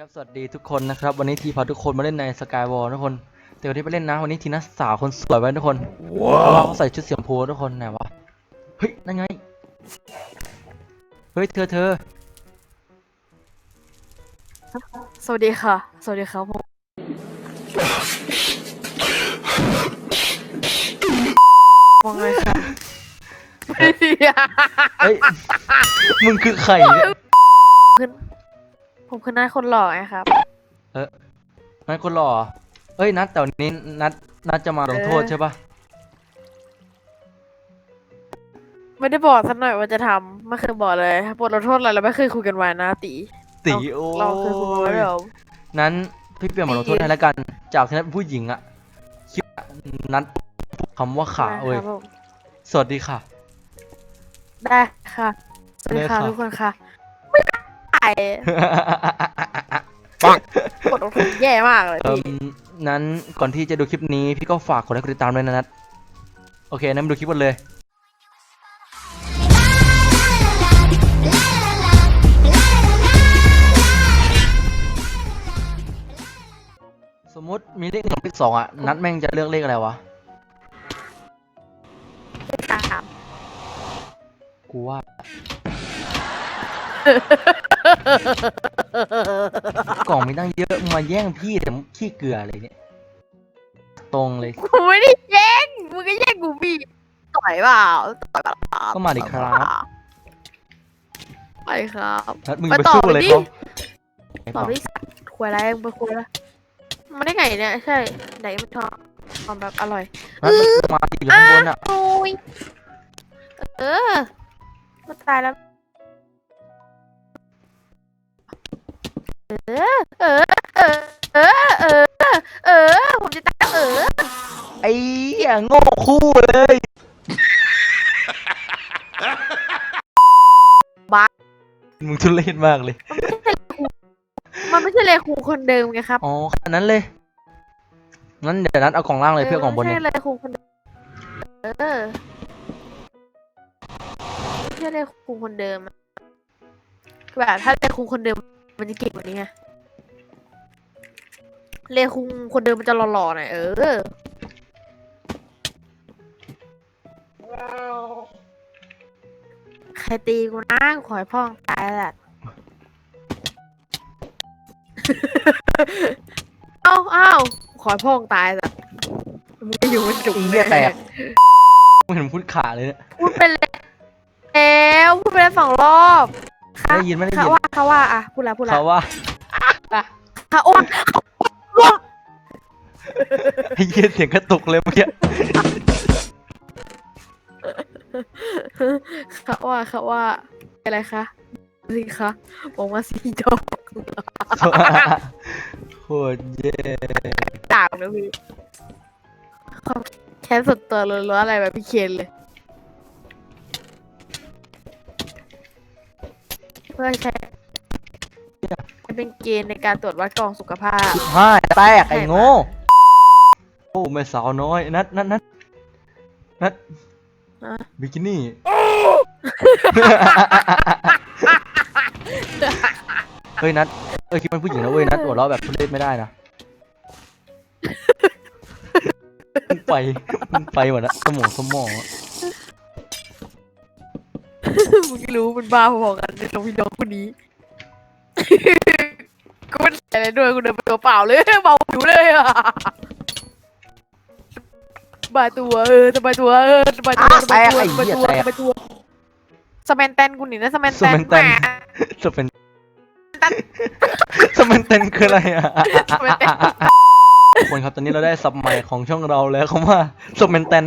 ครับ สวัสดีทุกคนนะครับ วันนี้ทีพาทุกคนมาเล่นในสกายวอลทุกคน แต่วันนี้ไปเล่นนะ วันนี้ทีนักสาวคนสวยไว้ทุกคนเพราะว่าเขาใส่ชุดสีชมพูทุกคนไหนวะ เฮ้ย นั่นไง เฮ้ย เธอเธอสวัสดีค่ะ สวัสดีครับผม มองเลยค่ะไม่ดีอะเฮ้ย มึงคือใครเนี่ยขึ้น ผมคือหน้าคนหล่อไงครับเออนั่นคนหล่อเอ้ยนัดแต่วันนี้นัดนัดจะมาลงโทษเออใช่ปะไม่ได้บอกสักหน่อยว่าจะทำไม่เคยบอกเลยบทลงโทษอะไรเราไม่เคยคุยกันไว้นะตีตีโอ้เราเคยคุยกันไว้ยเดี๋ยวนั้นพี่เปลี่ยนบทลงโทษให้แล้วกัน จากที่นัดเป็นผู้หญิงอะคิดว่านัดคำว่าขาเว้ยครับผมสวัสดีค่ะ ได้ค่ะสวัสดีค่ะได้ค่ะ ทุกคนค่ะ ไม่ได้บทลงโทษแย่มากเลยเอิ่พี่มนั้นก่อนที่จะดูคลิปนี้พี่ก็ฝากกดไลค์กดติดตามด้วยนะนัทโอเคนั้นมาดูคลิปกันเลย สมมติมีเลขหนึ่งเลขสองอะนัดแม่งจะเลือกเลขอะไรวะตามกูว่า กล่องมีตั้งเยอะมึงมาแย่งพี่แต่ขี้เกลืออะไรเนี่ย ตรงเลย กูไม่ได้แย่งมึงก็แย่งกูพี่ต่อยเปล่าต่อยเปล่าก็มาดิครับ ไปครับนัดมึงไปไปต่อสู้ไปเลยดิเขาตอบได้สัตว์คุยอะไรมึงไปคุยแล้วมันได้ไงเนี่ยใช่ไหนมันชอบความแบบอร่อยนัดมึงมาดิอยู่ข้างบนอะโอ้ยเออมันตายแล้ว ออเออ เออ เออ เออ เออ ผมจะตายเออ ไอ้เหี้ยโง่คู่เลย บ้า มึงทุเรศมากเลย มันไม่ใช่เลคูคนเดิมไงครับอ๋อขนาดนั้นเลย งั้นเดี๋ยวนัดเอากล่องล่างเลยเพื่อกล่องบนไม่เนี่ย ใช่เลคูคนเดิมเออไม่ใช่เลคูคนเดิมอะแบบถ้าเลคูคนเดิม มันจะเก่งกว่านี้ไงเลคูคนเดิมมันจะหล่อๆหน่อยเออใครตีกูนะกูขอให้พ่องตายแหละเอ้าเอ้าขอให้พ่องตายแหละมึงจะอยู่มันจุกอีเนี่ยแตกมึงเห็นพูดขาเลยเนี่ยพูดไปแล้วพูดไปแล้วสองรอบ ได้ยินไม่ได้ยิน เขาว่าเขาว่าอะพูดแล้วพูดแล้วเขาว่าเขาอ้วนอ้วนไอ้เหี้ยเสียงกระตุกเลยเมื่อกี้เขาว่าเขาว่าอะไรคะสิคะบอกมาสีดอกโคตรเย่ด่างนะพี่เขาแค่สุดตัวเลยรู้อะไรแบบพี่เคนเลย พื่อใช้เป็นเกณฑ์ในการตรวจวัดกล่องสุขภาพสิบห้าแตกไอ้โง่โอ้แม่สาวน้อย นัดนัดนัดนัดฮะ บิกินี่ เฮ้ยนัดเอ้ยคิดเป็นผู้หญิงนะเว้ยนัดหัวเราะแบบทุเรศไม่ได้นะมึงไปมึงไปหมดละสมองสมองอะ รู้มันบ้าพอๆกันในตรงพี่น้องคนนี้ กูไม่ใส่อะไรด้วยกูเดินไปตัวเปล่าเลยเบาอยู่เลยอะสบายตัวเออสบายตัวเออสบายตัวสบายตัวสบายตัวสบายตัวสแมนแตนกูหนีนะสแมนสแตนมันเตนสมันสมันเตนคืออะไรอะสแมนแตนทุกคนครับตอนนี้เราได้ซับใหม่ของช่องเราแล้วคำว่าสมันเตน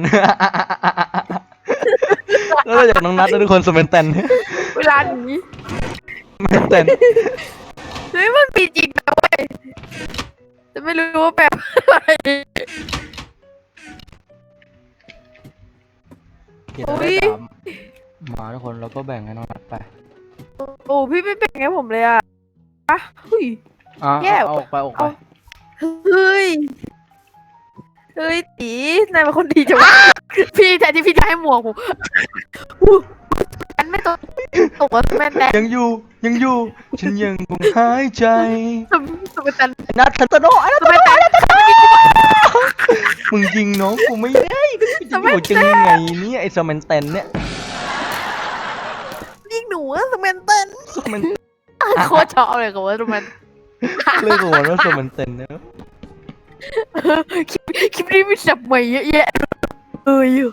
แล้วเราจากน้องนัดนะทุกคนสมันเตนเวลาหนีสมันเตนเฮ้ยมันมีจริงนะเว้ยแต่ไม่รู้ว่าแปลว่าอะไรเขียนได้สามมาทุกคนเราก็แบ่งให้น้องนัดไปโอ้พี่ไม่เป็นไงผมเลยอะอะเฮ้ย อะแย่เอาออกไปออกไปเอา เฮ้ย เฮ้ยตีนายเป็นคนดีจังวะ พี่แทนที่พี่จะให้หมวกผมอู้นไม่ตกตกว่าสแมนแตนยังอยู่ยังอยู่ ฉันยังคงหายใจสแมนแตนไอ้นัททันตโนไอ้นัทสแมนแตนมึงยิงน้องกูไม่ได้ก็จะอยู่จังไงเนี่ยไอ้สแมนเตนเนี่ยยิงหนูอะสแมนแตนสแมนโคตรชอบเลยกับว่าสแมนเรียกว่าว่าสแมนเตนนะคลิปคลิปนี้มีสับใหม่เยอะแยะ เอออยู่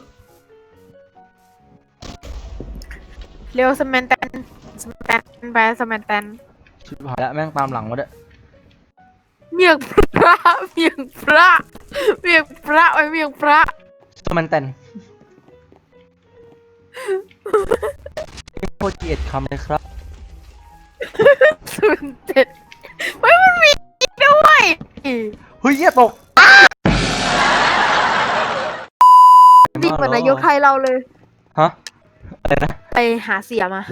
เร็วสแมนแตนสแมนแตนไปสแมนแตนชิบหายแล้วแม่งตามหลังมาด้วยเมียงพระเมียงพระเมียงพระไปเมียงพระสแมนเตนโคตรเกลียดคำเลยครับสุดเด็ดเฮ้ยมันมีอีกด้วยเฮ้ยเหี้ยตก นายกไทยเราเลย ฮะอะไรนะไปหาเสียมา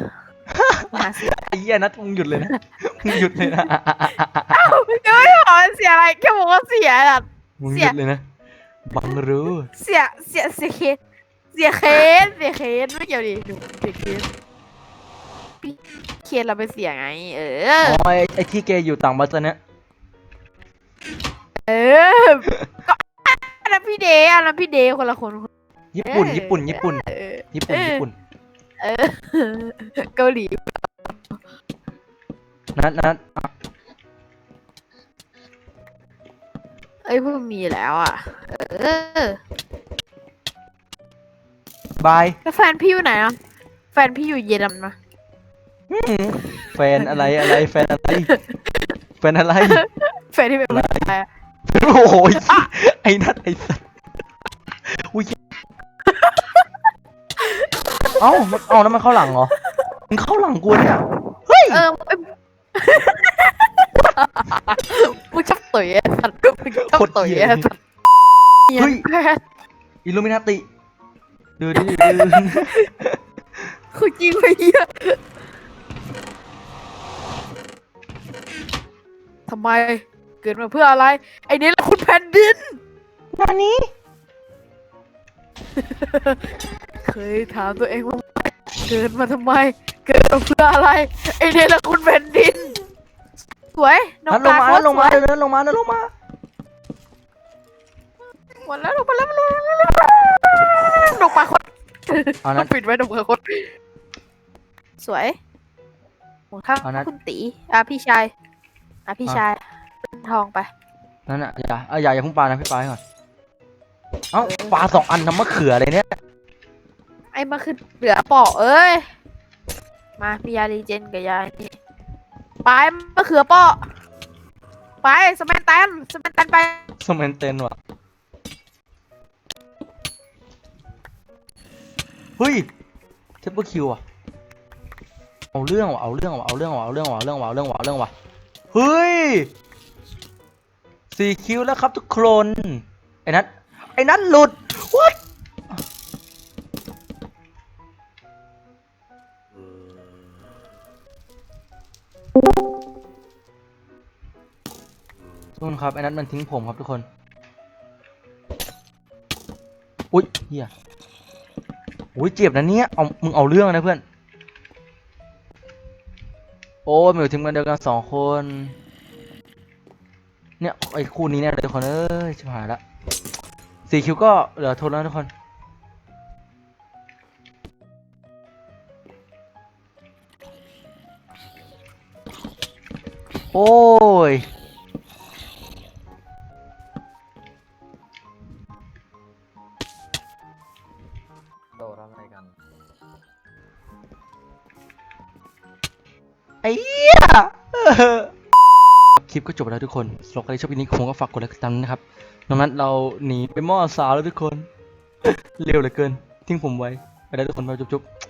หาเสียไอ้เหี้ยนัทมึงหยุดเลยนะมึงหยุดเลยนะยังไม่บอกว่าเสียอะไรแค่บอกว่าเสียอะมึงหยุดเลยนะบังรู้เสียเสียเสียเคสเสียเคสเสียเคสไม่เกี่ยวดิหนูเสียเคสพี่เคสเราไปเสียไง เออ๋ออไอ้ไอ้ที่แกอยู่ต่างประเทศเนี่ยเออก็อันนั้นพี่เดย์อันนั้นพี่เดย์คนละคน ญี่ปุ่น ญี่ปุ่น ญี่ปุ่น เออญี่ปุ่น ญี่ปุ่น เออเกาหลีนัทนัทอะเอ้ยเพิ่งมีแล้วอะ เออบายแล้วแฟนพี่อยู่ไหนอะ แฟนพี่อยู่เยอรมันนะอืมแฟนอะไรอะไร แฟนอะไร แฟนอะไร แฟนที่เป็นผู้ชายอะ โอ้โหไอ้นัทไอ้สัสอุ้ย เอ้ามันเอ้าแล้วมันเข้าหลังเหรอมันเข้าหลังกูเนี่ยเฮ้ยเออเอ้ยมึงชอบตุ๋ยไอ้สัตว์มึงชอบตุ๋ยไอ้สัตว์เฮ้ยแพทย์อิลูมินาติดูดิดูดิคือจริงไปเหี้ยทำไมเกิดมาเพื่ออะไร ไอ้นี่แหละคุณแผ่นดินนานี้ เคยถามตัวเองว่าเกิดมาทำไม เกิดมาเพื่ออะไรไอ้นี่แหละคุณแผ่นดิน สวยน้องนัทลงมาโคนัตทรลงสมาวยเดินลงมาเดินลงมาหมดแล้วลงมาแล้วลงมาแล้วลงมาคนเอาต้นัอทงปิดไว้ลงมาคนสวยหมดข้างเอานะ คุณตีอะพี่ชายอะพี่อะชายเป็นทองไป นั่นอะอย่าเอาอย่าอย่าเพุ่งปลานะพี่ปลาให้ก่อนเอ้าปลาสองอันทำมะเขืออะไรเนี่ยไอ้มาคือเหลือปอกเอ้ย มาพี่ยาดีเจนกับยานี่ไปมะเขือปอกไปสแมนตันสแมนตันไป สมนเตนว่ะเฮ้ยเทปเปอร์คิวอะเอาเรื่องว่ะเอาเรื่องว่ะเอาเรื่องว่ะเอาเรื่องว่ะเอาเรื่องว่ะเอาเรื่องว่ะเอาเรื่องว่ะเฮ้ยสี่คิวแล้วครับทุกคนไอ้นัทไอ้นัทหลุด what ทุกคนครับไอ้นัทมันทิ้งผมครับทุกคน อุ้ยเฮียอุ้ยเจ็บนะเนี่ย เอา มึงเอาเรื่องนะเพื่อน โอ้ยมาอยู่ทีมกันเดียวกันสองคน เนี่ยไอ้คู่นี้เนี่ยเลยทุกคนเอ้ยชิบหายละสี่คิวก็เหลือทนแล้วทุกคน โอ้ย โตทำอะไรกัน ไอ้เหี้ยเออคลิปก็จบแล้วทุกคนสำหรับใครที่ชอบคลิปนี้ผมก็ฝากกดไลค์กดติดตามด้วยนะครับดังนั้นเราหนีไปหม้อสาวแล้วทุกคน เร็วเหลือเกิน ทิ้งผมไว้ ไปแล้วทุกคนไปจุ๊บๆ